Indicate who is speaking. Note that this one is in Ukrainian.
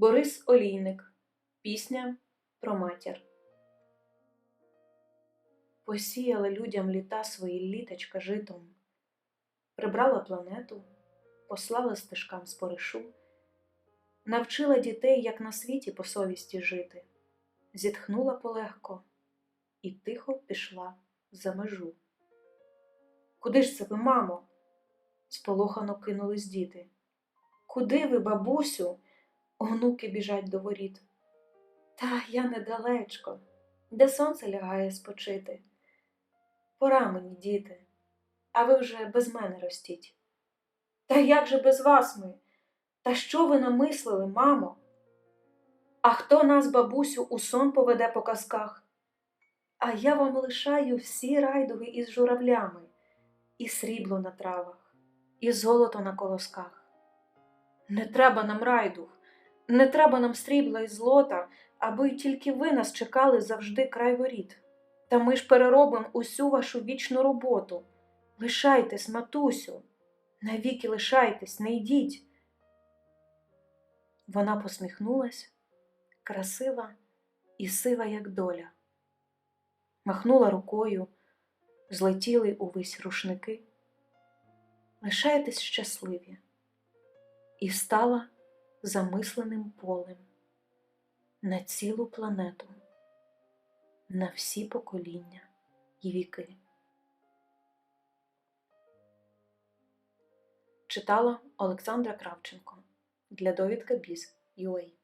Speaker 1: Борис Олійник. Пісня про матір. Посіяла людям літа свої літочка житом, прибрала планету, послала стежкам споришу, навчила дітей, як на світі по совісті жити, зітхнула полегко і тихо пішла за межу. Куди ж це ви, мамо? сполохано кинулись діти. Куди ви, бабусю? Онуки біжать до воріт. Та я недалечко, де сонце лягає спочити. Пора мені, діти, а ви вже без мене ростіть. Та як же без вас ми? Та що ви намислили, мамо? А хто нас, бабусю, у сон поведе по казках? А я вам лишаю всі райдуги із журавлями, і срібло на травах, і золото на колосках. Не треба нам райдуг, не треба нам срібла і злота, аби тільки ви нас чекали завжди край воріт. Та ми ж переробимо усю вашу вічну роботу. Лишайтесь, матусю, навіки лишайтесь, не йдіть. Вона посміхнулась, красива і сива, як доля. Махнула рукою, злетіли увесь рушники. Лишайтесь щасливі, і стала замисленим полем на цілу планету, на всі покоління і віки. Читала Олександра Кравченко для довідка Біз UA.